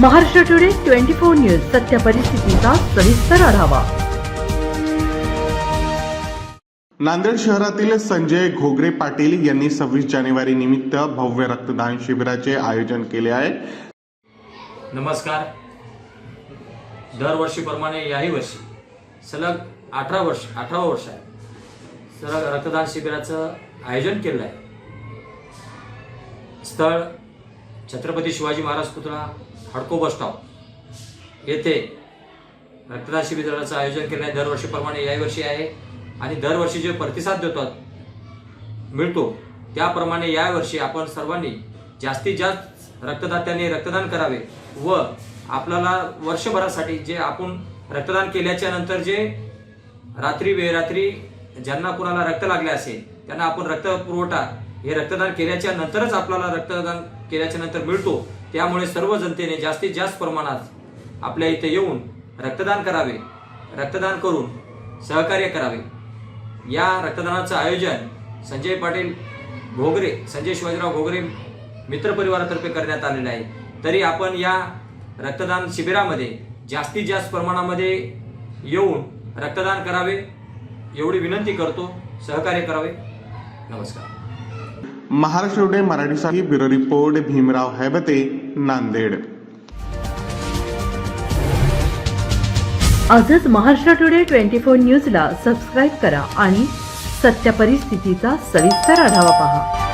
Maharashtra today twenty four news सत्य परिस्थितीचा सविस्तर आढावा. नांदेड शहरातील संजय घोगरे पाटील यांनी सव्वीस जानेवारी निमित्त भव्य रक्तदान शिबिराचे आयोजन केले आहे. नमस्कार. दरवर्षीप्रमाणे याही वर्षी सलग अठरा वर्ष अठरावं वर्ष आहे सलग रक्तदान शिबिराचं आयोजन केलं आहे. स्थळ छत्रपती शिवाजी महाराज पुतळा हडको बस स्टॉप. येथे रक्तदान शिबिराचं आयोजन केलं आहे दरवर्षीप्रमाणे यावर्षी आहे. आणि दरवर्षी जे प्रतिसाद देतात मिळतो त्याप्रमाणे यावर्षी आपण सर्वांनी जास्तीत जास्त रक्तदात्यांनी रक्तदान करावे व आपल्याला वर्षभरासाठी जे आपण रक्तदान केल्याच्यानंतर जे रात्री बेरात्री ज्यांना कुणाला रक्त लागले असेल त्यांना आपण रक्त पुरवठा हे रक्तदान केल्याच्या नंतरच आपल्याला रक्तदान केल्याच्यानंतर मिळतो. त्यामुळे सर्व जनतेने जास्तीत जास्त प्रमाणात आपल्या इथे येऊन रक्तदान करावे. रक्तदान करून सहकार्य करावे. या रक्तदानाचं आयोजन संजय पाटील घोगरे संजय शिवाजीराव घोगरे मित्रपरिवारातर्फे करण्यात आलेलं आहे. तरी आपण या रक्तदान शिबिरामध्ये जास्तीत जास्त प्रमाणामध्ये येऊन रक्तदान करावे. एवढी विनंती करतो. सहकार्य करावे. नमस्कार. महाराष्ट्र टुडे मराठीसाठी ब्युरो रिपोर्ट भीमराव हैबते नांदेड. आजच महाराष्ट्र टुडे ट्वेंटी फोर न्यूजला सबस्क्राईब करा आणि सत्य परिस्थितीचा सविस्तर आढावा पहा.